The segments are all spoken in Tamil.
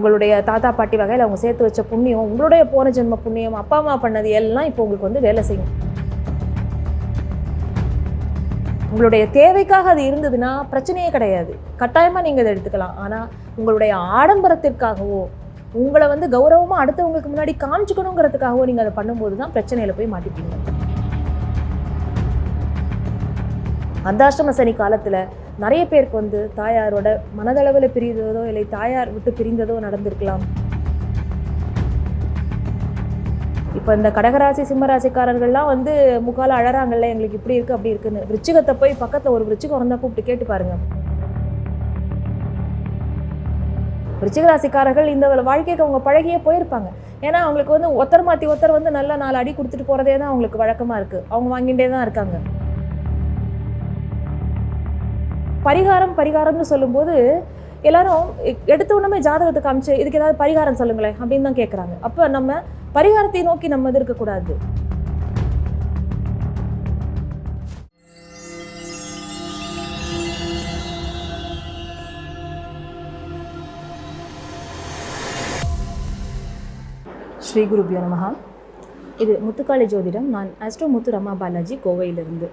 உங்களுடைய தாத்தா பாட்டி வகையில் அவங்க சேர்த்து வச்ச புண்ணியம் உங்களுடைய போன ஜென்ம புண்ணியம் அப்பா அம்மா பண்ணது எல்லாம் இப்போ உங்களுக்கு வந்து வேலை செய்யும். உங்களுடைய தேவைக்காக அது இருந்ததுன்னா பிரச்சனையே கிடையாது. கட்டாயமாக நீங்கள் அதை எடுத்துக்கலாம். ஆனால் உங்களுடைய ஆடம்பரத்திற்காகவோ உங்களை வந்து கௌரவமாக அடுத்தவங்களுக்கு முன்னாடி காமிச்சுக்கணுங்கிறதுக்காகவோ நீங்கள் அதை பண்ணும்போது தான் பிரச்சனையில் போய் மாட்டிப்பீங்க. அந்தாஷ்டம சனி காலத்தில் நிறைய பேருக்கு வந்து தாயாரோட மனதளவில் பிரிந்ததோ இல்லை தாயார் விட்டு பிரிந்ததோ நடந்திருக்கலாம். இப்போ இந்த கடகராசி சிம்மராசிக்காரர்கள்லாம் வந்து முக்கால அழறாங்கல்ல எங்களுக்கு இப்படி இருக்கு அப்படி இருக்குன்னு. விருச்சிகத்தை போய் பக்கத்தில் ஒரு விருச்சிகம் இருந்தால் கூப்பிட்டு கேட்டு பாருங்க. விருச்சிகராசிக்காரர்கள் இந்த வாழ்க்கைக்கு அவங்க பழகியே போயிருப்பாங்க. ஏன்னா அவங்களுக்கு வந்து ஒத்தர் மாற்றி ஒருத்தர் வந்து நல்ல நாலு அடி கொடுத்துட்டு போகிறதே தான் அவங்களுக்கு வழக்கமாக இருக்குது அவங்க வாங்கிட்டே தான் இருக்காங்க. பரிகாரம் பரிகாரம்னு சொல்லும்போது எல்லாரும் எடுத்த உடனே ஜாதகத்தை காமிச்சு இதுக்கு ஏதாவது பரிகாரம் சொல்லுங்களேன் அப்படின்னு தான் கேட்குறாங்க அப்போ நம்ம பரிகாரத்தை நோக்கி நம்ம இது இருக்கக்கூடாது ஸ்ரீ குருபியோ நமஹா. இது முத்துக்காளி ஜோதிடம். நான் அஸ்ட்ரோ முத்து ரமா பாலாஜி கோவையிலிருந்து.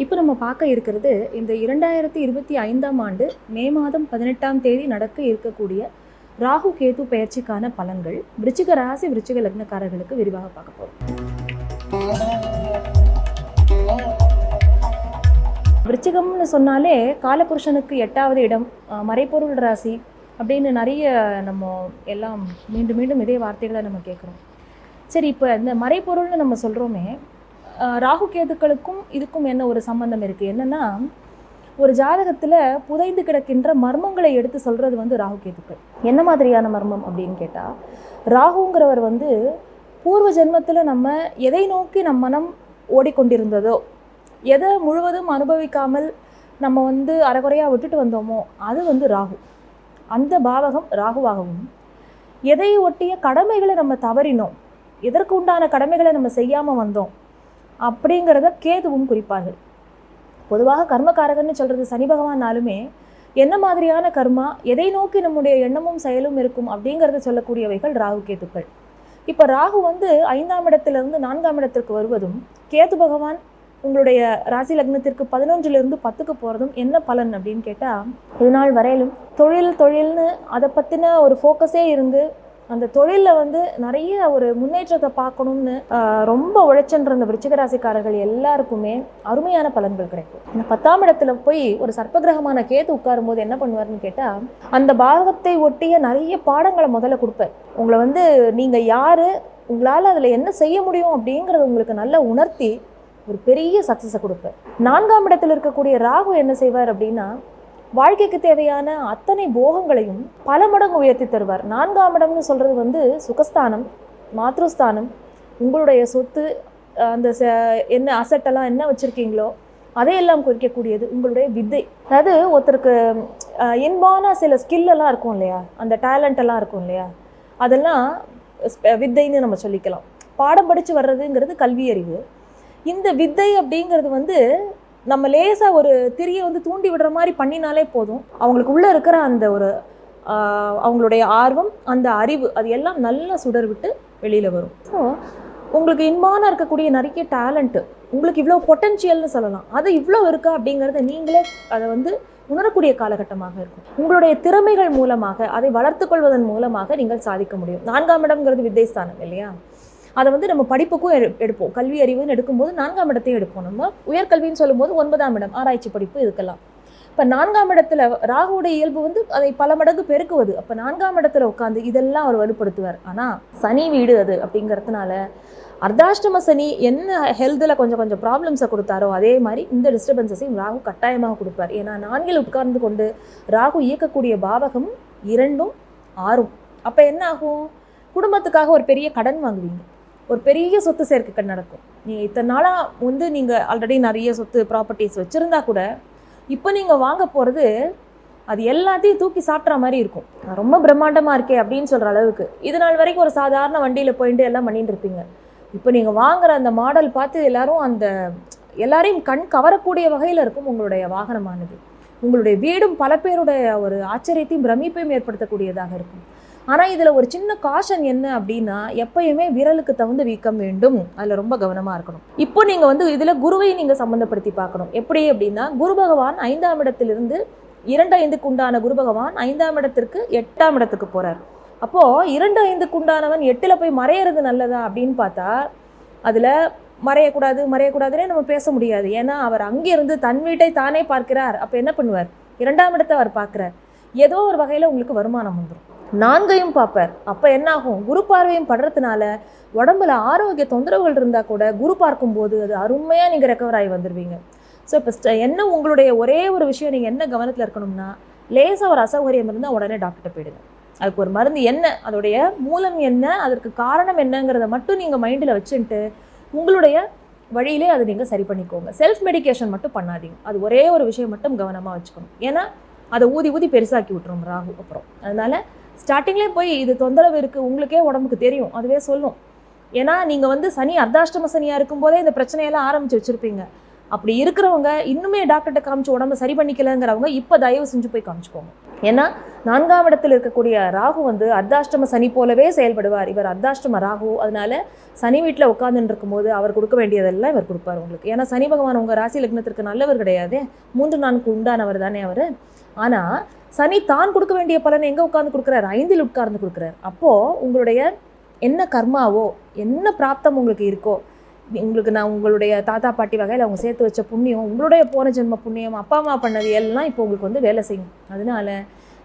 இப்போ நம்ம பார்க்க இருக்கிறது இந்த இரண்டாயிரத்தி இருபத்தி ஐந்தாம் ஆண்டு மே மாதம் பதினெட்டாம் தேதி நடக்க இருக்கக்கூடிய ராகு கேது பெயர்ச்சிக்கான பலன்கள் விருச்சிக ராசி விருச்சிக லக்னக்காரர்களுக்கு விரிவாக பார்க்க போகிறோம் விருச்சிகம்னு சொன்னாலே காலபுருஷனுக்கு எட்டாவது இடம் மறைப்பொருள் ராசி அப்படின்னு நிறைய நம்ம எல்லாம் மீண்டும் மீண்டும் இதே வார்த்தைகளை நம்ம கேட்குறோம். சரி இப்போ இந்த மறைப்பொருள்னு நம்ம சொல்கிறோமே ராகு கேதுக்களுக்கும் இதுக்கும் என்ன ஒரு சம்பந்தம் இருக்குது என்னென்னா ஒரு ஜாதகத்தில் புதைந்து கிடக்கின்ற மர்மங்களை எடுத்து சொல்கிறது வந்து ராகு கேதுக்கள். என்ன மாதிரியான மர்மம் அப்படின்னு கேட்டால் ராகுங்கிறவர் வந்து பூர்வ ஜென்மத்தில் நம்ம எதை நோக்கி நம் மனம் ஓடிக்கொண்டிருந்ததோ எதை முழுவதும் அனுபவிக்காமல் நம்ம வந்து அறகுறையாக விட்டுட்டு வந்தோமோ அது வந்து ராகு. அந்த பாவகம் ராகுவாகவும் எதை ஒட்டிய கடமைகளை நம்ம தவறினோம் எதற்கு உண்டான கடமைகளை நம்ம செய்யாமல் வந்தோம் அப்படிங்கிறத கேதுவும் குறிப்பார்கள். பொதுவாக கர்மகாரகன்னு சொல்கிறது சனி பகவானாலுமே என்ன மாதிரியான கர்மா எதை நோக்கி நம்முடைய எண்ணமும் செயலும் இருக்கும் அப்படிங்கிறத சொல்லக்கூடியவைகள் ராகு கேதுக்கள். இப்போ ராகு வந்து ஐந்தாம் இடத்திலிருந்து நான்காம் இடத்திற்கு வருவதும் கேது பகவான் உங்களுடைய ராசி லக்னத்திற்கு பதினொன்றிலிருந்து பத்துக்கு போகிறதும் என்ன பலன் அப்படின்னு கேட்டால் இது நாள் வரையிலும் தொழில் தொழில்னு அதை பற்றின ஒரு ஃபோக்கஸே இருந்து அந்த தொழிலில் வந்து நிறைய ஒரு முன்னேற்றத்தை பார்க்கணும்னு ரொம்ப உழைச்சன்ற அந்த விருச்சிகராசிக்காரர்கள் எல்லாருக்குமே அருமையான பலன்கள் கிடைக்கும். இந்த பத்தாம் இடத்துல போய் ஒரு சர்ப்பகிரகமான கேத்து உட்காரும் போது என்ன பண்ணுவாருன்னு கேட்டால் அந்த பாகத்தை ஒட்டிய நிறைய பாடங்களை முதல்ல கொடுப்பேன் உங்களை வந்து நீங்கள் யார் உங்களால் அதில் என்ன செய்ய முடியும் அப்படிங்கிறத உங்களுக்கு நல்லா உணர்த்தி ஒரு பெரிய சக்ஸஸை கொடுப்பேன் நான்காம் இடத்தில் இருக்கக்கூடிய ராகு என்ன செய்வார் அப்படின்னா வாழ்க்கைக்கு தேவையான அத்தனை போகங்களையும் பல மடங்கு உயர்த்தி தருவார். நான்காம் இடம்னு சொல்கிறது வந்து சுகஸ்தானம் மாத்ருஸ்தானம். உங்களுடைய சொத்து அந்த ச- என்ன அசட்டெல்லாம் என்ன வச்சுருக்கீங்களோ அதையெல்லாம் குறிக்கக்கூடியது உங்களுடைய வித்தை. அதாவது ஒருத்தருக்கு இன்பான சில ஸ்கில்லெல்லாம் இருக்கும் இல்லையா? அந்த டேலண்டெல்லாம் இருக்கும் இல்லையா? அதெல்லாம் வித்தைன்னு நம்ம சொல்லிக்கலாம். பாடம் படித்து வர்றதுங்கிறது கல்வி அறிவு இந்த வித்தை அப்படிங்கிறது வந்து நம்ம லேசாக ஒரு திரியை வந்து தூண்டி விடுற மாதிரி பண்ணினாலே போதும். அவங்களுக்கு உள்ளே இருக்கிற அந்த ஒரு அவங்களுடைய ஆர்வம் அந்த அறிவு அது எல்லாம் நல்லா சுடர் விட்டு வெளியில் வரும். ஸோ உங்களுக்கு இன்பான இருக்கக்கூடிய நிறைய டேலண்ட்டு உங்களுக்கு இவ்வளோ பொட்டன்ஷியல்னு சொல்லலாம். அது இவ்வளோ இருக்கா அப்படிங்கிறத நீங்களே அதை வந்து உணரக்கூடிய காலகட்டமாக இருக்கும். உங்களுடைய திறமைகள் மூலமாக அதை வளர்த்துக் கொள்வதன் மூலமாக நீங்கள் சாதிக்க முடியும். நான்காம் இடம்ங்கிறது வித்தைஸ்தானம் இல்லையா? அதை வந்து நம்ம படிப்புக்கும் எடு எடுப்போம். கல்வி அறிவுன்னு எடுக்கும்போது நான்காம் இடத்தையும் எடுப்போம் நம்ம. உயர்கல்வின்னு சொல்லும்போது ஒன்பதாம் இடம் ஆராய்ச்சி படிப்பு இருக்கலாம் இப்போ நான்காம் இடத்துல ராகுவுடைய இயல்பு வந்து அதை பல மடங்கு பெருக்குவது. அப்போ நான்காம் இடத்துல உட்காந்து இதெல்லாம் அவர் வலுப்படுத்துவார். ஆனால் சனி வீடு அது அப்படிங்கிறதுனால அர்த்தாஷ்டம சனி என்ன ஹெல்த்தில் கொஞ்சம் கொஞ்சம் ப்ராப்ளம்ஸை கொடுத்தாரோ அதே மாதிரி இந்த டிஸ்டர்பன்சஸையும் ராகு கட்டாயமாக கொடுப்பார். ஏன்னா நான்கில் உட்கார்ந்து கொண்டு ராகு இயக்கக்கூடிய பாவகம் இரண்டும் ஆறும். அப்போ என்ன ஆகும்? குடும்பத்துக்காக ஒரு பெரிய கடன் வாங்குவீங்க. ஒரு பெரிய சொத்து சேர்க்கைகள் நடக்கும். நீங்கள் இத்தனை நாளாக வந்து நீங்கள் ஆல்ரெடி நிறைய சொத்து ப்ராப்பர்ட்டிஸ் வச்சுருந்தா கூட இப்போ நீங்கள் வாங்க போகிறது அது எல்லாத்தையும் தூக்கி சாப்பிட்ற மாதிரி இருக்கும். ரொம்ப பிரம்மாண்டமாக இருக்கே அப்படின்னு சொல்கிற அளவுக்கு. இது நாள் வரைக்கும் ஒரு சாதாரண வண்டியில் போயிட்டு எல்லாம் பண்ணிட்டு இருப்பீங்க. இப்போ நீங்கள் வாங்குற அந்த மாடல் பார்த்து எல்லாரும் அந்த எல்லாரையும் கண் கவரக்கூடிய வகையில் இருக்கும் உங்களுடைய வாகனமானது. உங்களுடைய வீடும் பல பேருடைய ஒரு ஆச்சரியத்தையும் பிரமிப்பையும் ஏற்படுத்தக்கூடியதாக இருக்கும். ஆனால் இதில் ஒரு சின்ன காஷன் என்ன அப்படின்னா எப்பயுமே விரலுக்கு தகுந்த வீக்கம் வேண்டும். அதில் ரொம்ப கவனமாக இருக்கணும். இப்போ நீங்கள் வந்து இதில் குருவை நீங்கள் சம்மந்தப்படுத்தி பார்க்கணும். எப்படி அப்படின்னா குரு பகவான் ஐந்தாம் இடத்திலிருந்து இரண்டு ஐந்துக்கு உண்டான குரு பகவான் ஐந்தாம் இடத்திற்கு எட்டாம் இடத்துக்கு போகிறார் அப்போது இரண்டு ஐந்துக்கு உண்டானவன் எட்டில் போய் மறையிறது நல்லதா அப்படின்னு பார்த்தா அதில் மறையக்கூடாது மறையக்கூடாதுன்னே நம்ம பேச முடியாது. ஏன்னா அவர் அங்கிருந்து தன் வீட்டை தானே பார்க்கிறார். அப்போ என்ன பண்ணுவார்? இரண்டாம் இடத்தை அவர் பார்க்குறார். ஏதோ ஒரு வகையில் உங்களுக்கு வருமானம் வந்துடும் நான்கையும் பார்ப்பார். அப்போ என்ன ஆகும் குரு பார்வையும் படுறதுனால உடம்புல ஆரோக்கிய தொந்தரவுகள் இருந்தால் கூட குரு பார்க்கும்போது அது அருமையாக நீங்கள் ரெக்கவர் ஆகி வந்துடுவீங்க ஸோ இப்போ என்ன உங்களுடைய ஒரே ஒரு விஷயம் நீங்கள் என்ன கவனத்தில் இருக்கணும்னா லேசாக ஒரு அசௌகரியம் இருந்தால் உடனே டாக்டர்கிட்ட போயிடுங்க. அதுக்கு ஒரு மருந்து என்ன அதோடைய மூலம் என்ன அதற்கு காரணம் என்னங்கிறத மட்டும் நீங்கள் மைண்டில் வச்சுட்டு உங்களுடைய வழியிலே அதை நீங்கள் சரி பண்ணிக்கோங்க. செல்ஃப் மெடிகேஷன் மட்டும் பண்ணாதீங்க. அது ஒரே ஒரு விஷயம் மட்டும் கவனமாக வச்சுக்கணும். ஏன்னா அதை ஊதி ஊதி பெருசாக்கி விட்டுரும் ராகு அப்புறம். அதனால் ஸ்டார்டிங்லேயே போய் இது தொந்தரவு இருக்குது உங்களுக்கே உடம்புக்கு தெரியும். அதுவே சொல்லும். ஏன்னா நீங்கள் வந்து சனி அர்த்தாஷ்டம சனியாக இருக்கும்போதே இந்த பிரச்சனையெல்லாம் ஆரம்பித்து வச்சுருப்பீங்க. அப்படி இருக்கிறவங்க இன்னுமே டாக்டர்கிட்ட காமிச்சு உடம்ப சரி பண்ணிக்கலங்கிறவங்க இப்போ தயவு செஞ்சு போய் காமிச்சுக்கோங்க. ஏன்னா நான்காம் இடத்தில் இருக்கக்கூடிய ராகு வந்து அர்த்தாஷ்டம சனி போலவே செயல்படுவார். இவர் அர்த்தாஷ்டம ராகு. அதனால சனி வீட்டில் உட்காந்துட்டு இருக்கும்போது அவர் கொடுக்க வேண்டியதெல்லாம் இவர் கொடுப்பார் உங்களுக்கு. ஏன்னா சனி பகவான் உங்கள் ராசி லக்னத்திற்கு நல்லவர் கிடையாது. மூன்று நான்கு உண்டானவர் தானே அவர். ஆனால் சனி தான் கொடுக்க வேண்டிய பலனை எங்கே உட்கார்ந்து கொடுக்குறாரு? ஐந்தில் உட்கார்ந்து கொடுக்குறாரு. அப்போது உங்களுடைய என்ன கர்மாவோ என்ன பிராப்தம் உங்களுக்கு இருக்கோ உங்களுக்கு நான் உங்களுடைய தாத்தா பாட்டி வகையில் அவங்க சேர்த்து வச்ச புண்ணியம் உங்களுடைய போன ஜென்ம புண்ணியம் அப்பா அம்மா பண்ணது எல்லாம் இப்போ உங்களுக்கு வந்து வேலை செய்யும். அதனால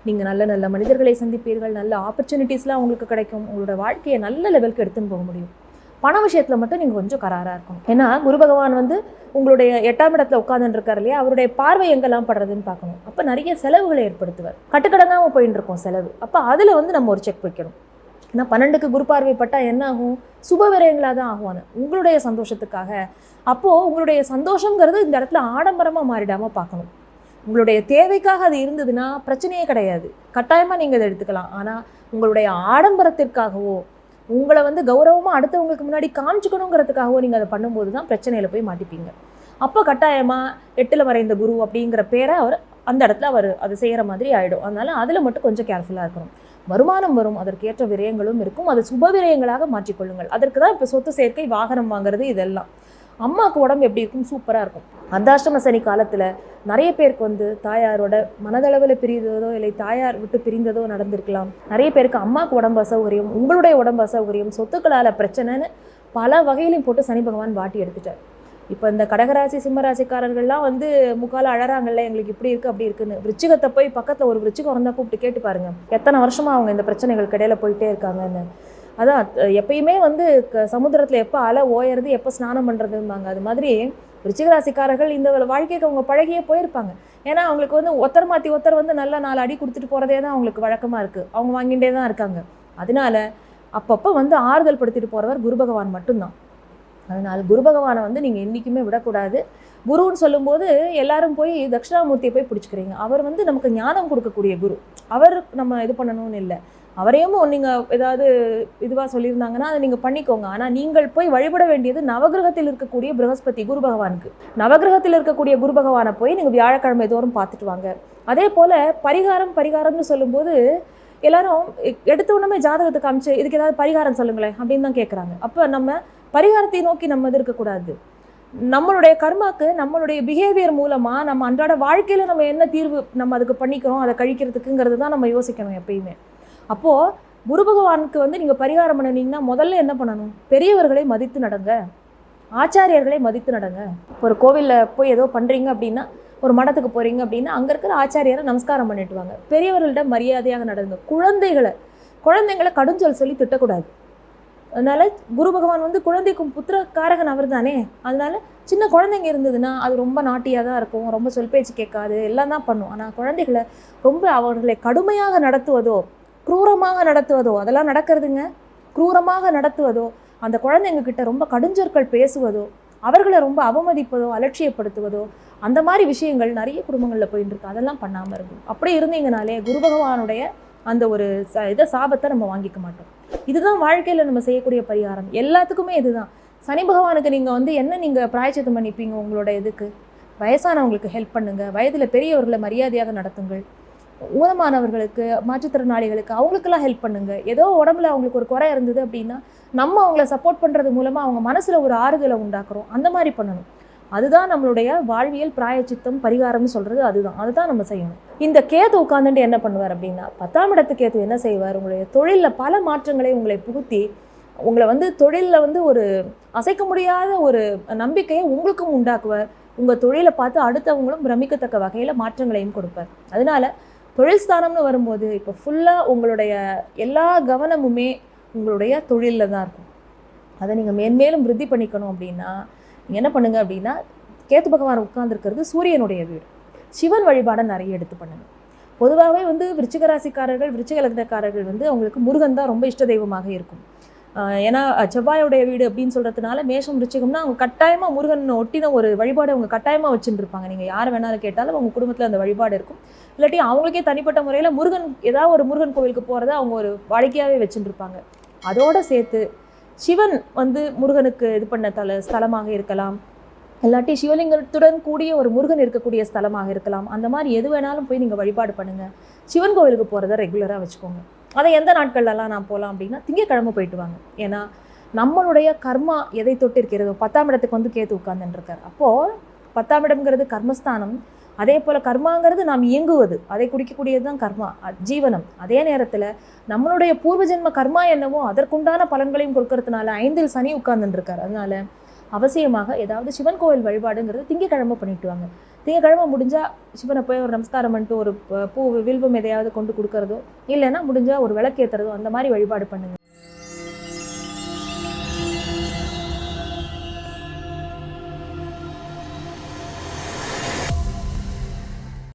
நீங்கள் நல்ல நல்ல மனிதர்களை சந்திப்பீர்கள். நல்ல ஆப்பர்ச்சுனிட்டிஸ்லாம் உங்களுக்கு கிடைக்கும். உங்களோட வாழ்க்கையை நல்ல லெவலுக்கு எடுத்துன்னு போக முடியும். பண விஷயத்தில் மட்டும் நீங்கள் கொஞ்சம் கராராக இருக்கணும். ஏன்னா குரு பகவான் வந்து உங்களுடைய எட்டாம் இடத்துல உட்காந்துருக்காரு இல்லையா? அவருடைய பார்வை எங்கெல்லாம் படுறதுன்னு பார்க்கணும். அப்போ நிறைய செலவுகளை ஏற்படுத்துவார். கட்டுக்கடங்காமல் போயின்னு இருக்கோம் செலவு. அப்போ அதில் வந்து நம்ம ஒரு செக் வைக்கணும். ஏன்னா பன்னெண்டுக்கு குரு பார்வைப்பட்டால் என்ன ஆகும்? சுப விரயங்களாக தான் ஆகுவானு. உங்களுடைய சந்தோஷத்துக்காக. அப்போது உங்களுடைய சந்தோஷங்கிறது இந்த இடத்துல ஆடம்பரமாக மாறிடாமல் பார்க்கணும். உங்களுடைய தேவைக்காக அது இருந்ததுன்னா பிரச்சனையே கிடையாது. கட்டாயமாக நீங்கள் அதை எடுத்துக்கலாம். ஆனால் உங்களுடைய ஆடம்பரத்திற்காகவோ உங்களை வந்து கௌரவமாக அடுத்தவங்களுக்கு முன்னாடி காமிச்சுக்கணுங்கிறதுக்காகவும் நீங்கள் அதை பண்ணும்போது தான் பிரச்சனையில் போய் மாட்டிப்பீங்க. அப்போ கட்டாயமாக எட்டில் மறைந்த குரு அப்படிங்கிற பேரை அவர் அந்த இடத்துல அவர் அது செய்கிற மாதிரி ஆகிடும் அதனால் அதில் மட்டும் கொஞ்சம் கேர்ஃபுல்லாக இருக்கணும். வருமானம் வரும் அதற்கேற்ற விரயங்களும் இருக்கும். அது சுப விரயங்களாக மாற்றிக்கொள்ளுங்கள். அதற்கு தான் இப்போ சொத்து சேர்க்கை வாகனம் வாங்குறது இதெல்லாம். அம்மாவுக்கு உடம்பு எப்படி இருக்கும்? சூப்பராக இருக்கும். அர்த்தாஷ்டம சனி காலத்தில் நிறைய பேருக்கு வந்து தாயாரோட மனதளவில் பிரிந்ததோ இல்லை தாயார் விட்டு பிரிந்ததோ நடந்திருக்கலாம். நிறைய பேருக்கு அம்மாவுக்கு உடம்பு அசௌகரியம் உங்களுடைய உடம்பு அசௌகரியம் சொத்துக்களால் பிரச்சனைன்னு பல வகையிலையும் போட்டு சனி பகவான் வாட்டி எடுத்துட்டார். இப்போ இந்த கடகராசி சிம்மராசிக்காரர்கள்லாம் வந்து முக்கால அழறாங்கல்ல எங்களுக்கு இப்படி இருக்குது அப்படி இருக்குன்னு. விருச்சிகத்தை போய் பக்கத்தில் ஒரு விருச்சிகம் இருந்தால் கூப்பிட்டு கேட்டு பாருங்க. எத்தனை வருஷமாக அவங்க இந்த பிரச்சனைகளுக்கு இடையில போயிட்டே இருக்காங்கன்னு. அதான் எப்பயுமே வந்து க சமுத்திரத்தில் எப்போ அலை ஓயறது எப்போ ஸ்நானம் பண்ணுறதும்பாங்க அது மாதிரி ரிச்சிகராசிக்காரர்கள் இந்த வாழ்க்கைக்கு அவங்க பழகியே போயிருப்பாங்க. ஏன்னா அவங்களுக்கு வந்து ஒத்தர் மாற்றி ஒத்தர் வந்து நல்லா நாலு அடி கொடுத்துட்டு போகிறதே தான் அவங்களுக்கு வழக்கமாக இருக்குது அவங்க வாங்கிட்டே தான் இருக்காங்க. அதனால அப்பப்போ வந்து ஆறுதல் படுத்திட்டு போகிறவர் குரு பகவான் மட்டும்தான். அதனால் குரு பகவானை வந்து நீங்கள் என்றைக்குமே விடக்கூடாது. குருன்னு சொல்லும்போது எல்லாரும் போய் தட்சிணாமூர்த்தியை போய் பிடிச்சிக்கிறீங்க. அவர் வந்து நமக்கு ஞானம் கொடுக்கக்கூடிய குரு. அவர் நம்ம இது பண்ணணும்னு இல்லை. அவரையும் நீங்கள் ஏதாவது இதுவாக சொல்லியிருந்தாங்கன்னா அதை நீங்கள் பண்ணிக்கோங்க. ஆனால் நீங்கள் போய் வழிபட வேண்டியது நவகிரகத்தில் இருக்கக்கூடிய பிரகஸ்பதி குரு பகவானுக்கு. நவகிரகத்தில் இருக்கக்கூடிய குரு பகவானை போய் நீங்கள் வியாழக்கிழமை தோறும் பார்த்துட்டு வாங்க. அதே போல் பரிகாரம் பரிகாரம்னு சொல்லும்போது எல்லாரும் எடுத்த உடனே ஜாதகத்தை காமிச்சு இதுக்கு ஏதாவது பரிகாரம் சொல்லுங்களேன் அப்படின்னு தான் கேட்குறாங்க அப்போ நம்ம பரிகாரத்தை நோக்கி நம்ம இது இருக்கக்கூடாது. நம்மளுடைய கர்மாக்கு நம்மளுடைய பிஹேவியர் மூலமாக நம்ம அன்றாட வாழ்க்கையில் நம்ம என்ன தீர்வு நம்ம அதுக்கு பண்ணிக்கிறோம் அதை கழிக்கிறதுக்குங்கிறது தான் நம்ம யோசிக்கணும் எப்பயுமே. அப்போது குரு பகவானுக்கு வந்து நீங்கள் பரிகாரம் பண்ணினீங்கன்னா முதல்ல என்ன பண்ணணும்? பெரியவர்களை மதித்து நடங்க. ஆச்சாரியர்களை மதித்து நடங்க. ஒரு கோவிலில் போய் ஏதோ பண்ணுறீங்க அப்படின்னா ஒரு மடத்துக்கு போகிறீங்க அப்படின்னா அங்கே இருக்கிற ஆச்சாரியரை நமஸ்காரம் பண்ணிட்டு வாங்க. பெரியவர்கள்ட்ட மரியாதையாக நடங்க குழந்தைகளை குழந்தைங்களை கடுஞ்சொல் சொல்லி திட்டக்கூடாது. அதனால் குரு பகவான் வந்து குழந்தைக்கும் புத்திரக்காரகன் அவர் தானே. அதனால் சின்ன குழந்தைங்க இருந்ததுன்னா அது ரொம்ப நாட்டியாக தான் இருக்கும். ரொம்ப சொல் பேச்சு கேட்காது. எல்லாம் தான் பண்ணும். ஆனால் குழந்தைகளை ரொம்ப அவர்களை கடுமையாக நடத்துவதோ குரூரமாக நடத்துவதோ அதெல்லாம் நடக்கிறதுங்க. குரூரமாக நடத்துவதோ அந்த குழந்தைங்கக்கிட்ட ரொம்ப கடுஞ்சொற்கள் பேசுவதோ அவர்களை ரொம்ப அவமதிப்பதோ அலட்சியப்படுத்துவதோ அந்த மாதிரி விஷயங்கள் நிறைய குடும்பங்களில் போயிட்டு இருக்கு. அதெல்லாம் பண்ணாமல் இருக்கும் அப்படி இருந்தீங்கனாலே குரு பகவானுடைய அந்த ஒரு ச இதை சாபத்தை நம்ம வாங்கிக்க மாட்டோம். இதுதான் வாழ்க்கையில் நம்ம செய்யக்கூடிய பரிகாரம். எல்லாத்துக்குமே இதுதான். சனி பகவானுக்கு நீங்கள் வந்து என்ன நீங்கள் பிராயச்சித்தம் பண்ணிப்பீங்க உங்களோட இதுக்கு? வயசானவங்களுக்கு ஹெல்ப் பண்ணுங்கள் வயதில் பெரியவர்களை மரியாதையாக நடத்துங்கள். ஊனமானவர்களுக்கு மாற்றுத்திறனாளிகளுக்கு அவங்களுக்கெல்லாம் ஹெல்ப் பண்ணுங்க. ஏதோ உடம்புல அவங்களுக்கு ஒரு குறை இருந்தது அப்படின்னா நம்ம அவங்கள சப்போர்ட் பண்ணுறது மூலமாக அவங்க மனசில் ஒரு ஆறுதலை உண்டாக்குறோம். அந்த மாதிரி பண்ணணும். அதுதான் நம்மளுடைய வாழ்வியல் பிராயச்சித்தம் பரிகாரம்னு சொல்கிறது அதுதான். அதுதான் நம்ம செய்யணும். இந்த கேது உட்காந்துட்டு என்ன பண்ணுவார் அப்படின்னா பத்தாம் இடத்து கேது என்ன செய்வார்? உங்களுடைய தொழிலில் பல மாற்றங்களை உங்களை புகுத்தி உங்களை வந்து தொழிலில் வந்து ஒரு அசைக்க முடியாத ஒரு நம்பிக்கையை உங்களுக்கும் உண்டாக்குவார். உங்கள் தொழிலை பார்த்து அடுத்தவங்களும் பிரமிக்கத்தக்க வகையில் மாற்றங்களையும் கொடுப்பார். அதனால தொழில் ஸ்தானம்னு வரும்போது இப்போ ஃபுல்லாக உங்களுடைய எல்லா கவனமுமே உங்களுடைய தொழிலில் தான் இருக்கும். அதை நீங்கள் மேன்மேலும் விருத்தி பண்ணிக்கணும் அப்படின்னா நீங்கள் என்ன பண்ணுங்க அப்படின்னா கேத்து பகவான் உட்கார்ந்துருக்கிறது சூரியனுடைய வீடு. சிவன் வழிபாடை நிறைய எடுத்து பண்ணுங்கள் பொதுவாகவே வந்து விருச்சிக ராசிக்காரர்கள் விருச்சிக லக்னக்காரர்கள் வந்து அவங்களுக்கு முருகன் தான் ரொம்ப இஷ்ட தெய்வமாக இருக்கும். ஏன்னா செவ்வாயோடைய வீடு அப்படின்னு சொல்கிறதுனால மேஷம் ரிச்சிகம்னா அவங்க கட்டாயமாக முருகன் ஒட்டின ஒரு வழிபாடு அவங்க கட்டாயமாக வச்சுட்டு இருப்பாங்க நீங்கள் யார் வேணாலும் கேட்டாலும் அவங்க குடும்பத்தில் அந்த வழிபாடு இருக்கும். இல்லாட்டி அவங்களுக்கே தனிப்பட்ட முறையில் முருகன் ஏதாவது ஒரு முருகன் கோவிலுக்கு போகிறத அவங்க ஒரு வாடிக்கையாகவே வச்சுட்டு இருப்பாங்க சேர்த்து சிவன் வந்து முருகனுக்கு இது பண்ண தல ஸ்தலமாக இருக்கலாம். இல்லாட்டி சிவலிங்கத்துடன் கூடிய ஒரு முருகன் இருக்கக்கூடிய ஸ்தலமாக இருக்கலாம். அந்த மாதிரி எது வேணாலும் போய் நீங்கள் வழிபாடு பண்ணுங்கள் சிவன் கோவிலுக்கு போகிறத ரெகுலராக வச்சுக்கோங்க. அதை எந்த நாட்கள்லாம் நான் போகலாம் அப்படின்னா திங்கக்கிழமை போயிட்டு வாங்க. ஏன்னா நம்மளுடைய கர்மா எதை தொட்டு இருக்கிறதோ பத்தாம் இடத்துக்கு வந்து கேத்து உட்கார்ந்துருக்கார் அப்போது பத்தாம் இடம்ங்கிறது கர்மஸ்தானம். அதே போல் கர்மாங்கிறது நாம் இயங்குவது. அதை குடிக்கக்கூடியது தான் கர்மா ஜீவனம். அதே நேரத்தில் நம்மளுடைய பூர்வ ஜென்ம கர்மா என்னவோ அதற்குண்டான பலன்களையும் கொடுக்கறதுனால ஐந்தில் சனி உட்கார்ந்துருக்கார் அதனால் அவசியமாக ஏதாவது சிவன் கோவில் வழிபாடுங்கிறது திங்கக்கிழமை பண்ணிட்டு வாங்க. திங்கக்கிழமை முடிஞ்சால் சிவனை போய் ஒரு நமஸ்காரம் பண்ணிட்டு ஒரு பூ வில்வம் எதையாவது கொண்டு கொடுக்கறதோ இல்லைன்னா முடிஞ்சால் ஒரு விளக்கேற்றுறதோ அந்த மாதிரி வழிபாடு பண்ணுங்க.